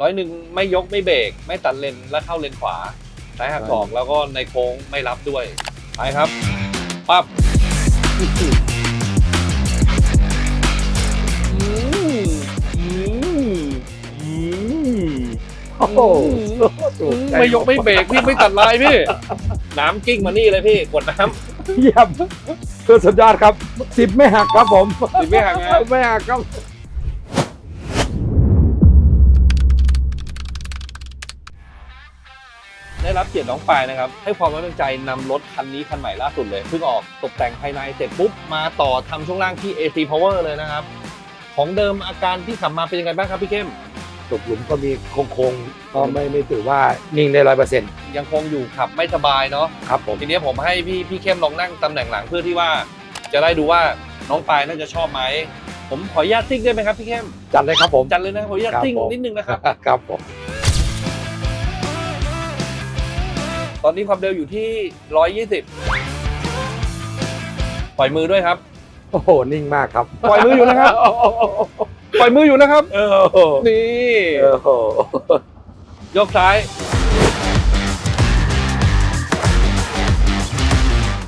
ร้อยหนึ่งไม่ยกไม่เบรกไม่ตัดเลนแล้วเข้าเลนขวาซ้ายหักศอกแล้วก็ในโค้งไม่รับด้วยไปครับปั๊บอืมอืมอืมโอ้โหถูกใจไม่ยกไม่เบรกพี่ไม่ตัดลายพี่ น้ำกิ้งมานี่เลยพี่กดน้เยี่ยมคือสุดยอดครับสิบไม่หักครับผมำสิไม่ห่างนะ ไม่หักครับ ได้ รับเกียรติน้องปายนะครับ ให้ความไว้วางใจนำรถคันนี้คันใหม่ล่าสุดเลยเพิ่งออกตกแต่งภายในเสร็จปุ๊บมาต่อทำช่วงล่างที่ AC Power เลยนะครับ ของเดิมอาการที่ขับมาเป็นยังไงบ้างครับพี่เข้ม ตกหลุมก็มีโค้งๆก็ไม่ไม่ถือว่านิ่งได้ร้อยเปอร์เซ็นต์ยังคงอยู่ขับไม่สบายเนาะ ครับผม ทีนี้ผมให้พี่พี่เข้มลองนั่งตำแหน่งหลังเพื่อที่ว่า จะได้ดูว่าน้องปายน่าจะชอบไหม ผมขออนุญาตซิ่งได้ไหมครับพี่เข้มจัดเลยครับผมจัดเลยนะขออนุญาตครับซิ่งผมนิดนึงนะครับ ครับผม อนนี้ความเร็วอยู่ที่ 120 ปล่อยมือด้วยครับ โอ้โห นิ่งมากครับ ปล่อยมืออยู่นะครับ ปล่อยมืออยู่นะครับเออโหนี่เออโหยกซ้าย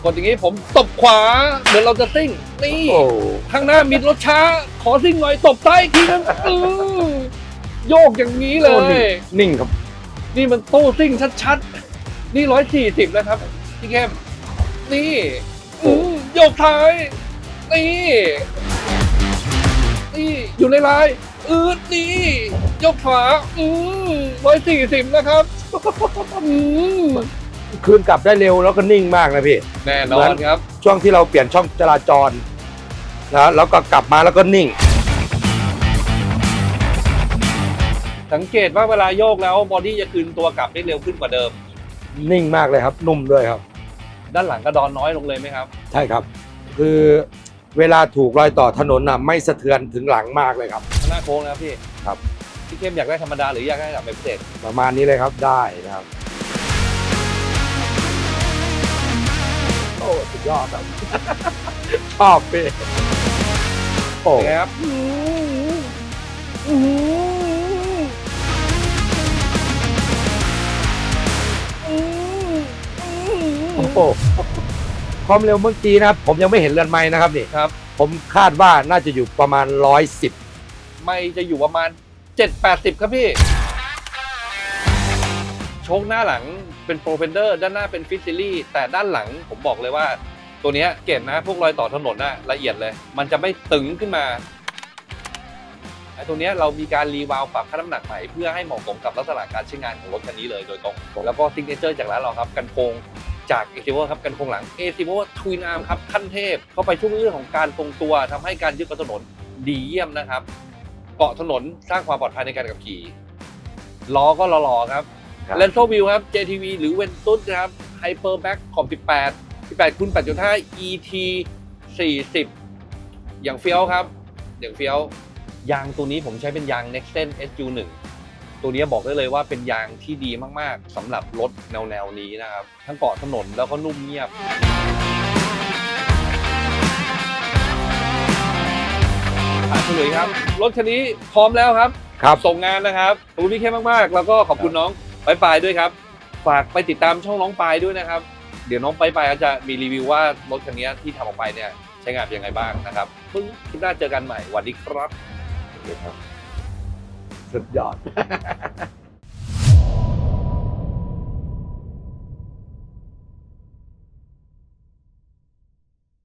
กดอย่างนี้ผมตบขวาเหมือนเราจะซิ่ง นี่โอ้ข้างหน้ามีรถช้า ขอซิ่งหน่อยตบซ้ายอีกทีนึงอื้อโยกอย่างนี้เลย นิ่งครับ นี่มันโต้ซิ่งชัดๆ นี่ร้อยสี่สิบแล้วครับ พี่เข้มนี่อื้อโยกท้าย นี่ นี่อยู่ในลายอืดนี่ยกขวาอือร้อยสี่สิบนะครับอือคืนกลับได้เร็วแล้วก็นิ่งมากนะพี่ แน่นอนครับ ช่วงที่เราเปลี่ยนช่องจราจรนะแล้วก็กลับมาแล้วก็นิ่ง สังเกตว่าเวลาโยกแล้วบอดี้จะคืนตัวกลับได้เร็วขึ้นกว่าเดิม นิ่งมากเลยครับ นุ่มด้วยครับ ด้านหลังกระดอนน้อยลงเลยไหมครับ ใช่ครับ คือเวลาถูกรอยต่อถนนน่ะไม่สะเทือนถึงหลังมากเลยครับข้างหน้าโค้งนะครับพี่ครับ พี่เข้มอยากได้ธรรมดาหรืออยากได้แบบพิเศษประมาณนี้เลยครับได้นะครับโอ้สุดยอดครับ ชอบพี่โอ้เป็นไงครับ อื้อโหความเร็วเมื่อกี้นะครับ ผมยังไม่เห็นเรือนไม้นะครับนี่ครับ ผมคาดว่าน่าจะอยู่ประมาณร้อยสิบไม่จะอยู่ประมาณ 7-80 ครับพี่ โชคหน้าหลังเป็นโปรเฟนเดอร์ด้านหน้าเป็นฟิตซิลี่แต่ด้านหลังผมบอกเลยว่า ตัวเนี้ยเก่งนะพวกรอยต่อถนนน่ะละเอียดเลย มันจะไม่ตึงขึ้นมาไอ้ตัวเนี้ยเรามีการรีวาลปรับค่าน้ำหนักใหม่เพื่อให้เหมาะสมกับลักษณะการใช้งานของรถคันนี้เลยโดยตรงแล้วก็ซิกเนเจอร์จากร้านเราครับกันโคง จากเอซิโวครับกันโคงหลังเอซิโวทวินอาร์มครับขั้นเทพเข้าไปช่วยเรื่องของการทรงตัวทำให้การยึดกับถนนดีเยี่ยมนะครับ เกาะถนนสร้างความปลอดภัยในการขับขี่ล้อก็หล่อๆครับครับเลนโซวิวครับ JTV หรือเวนตุสนะครับไฮเปอร์แบ็กขอบ 18 18คูณ8.5 ET 40 อย่างเฟี้ยวครับ อย่างเฟี้ยวยางตัวนี้ผมใช้เป็นยาง Nexen SU1 ตัวนี้บอกได้เลยว่าเป็นยางที่ดีมากๆสำหรับรถแนวๆนี้นะครับ ทั้งเกาะถนนแล้วก็นุ่มเงียบอะเฉลยครับ รถคันนี้พร้อมแล้วครับครับส่งงานนะครับขอบคุณพี่เข้มมากๆ แล้วก็ขอบคุณน้องปายปายด้วยครับ ฝากไปติดตามช่องน้องปายด้วยนะครับ เดี๋ยวน้องปายปายจะมีรีวิวว่ารถคันนี้ที่ทำออกไปเนี่ยใช้งานเป็นยังไงบ้างนะครับเพิ่งคลิปหน้าเจอกันใหม่สวัสดีครับ สุดยอด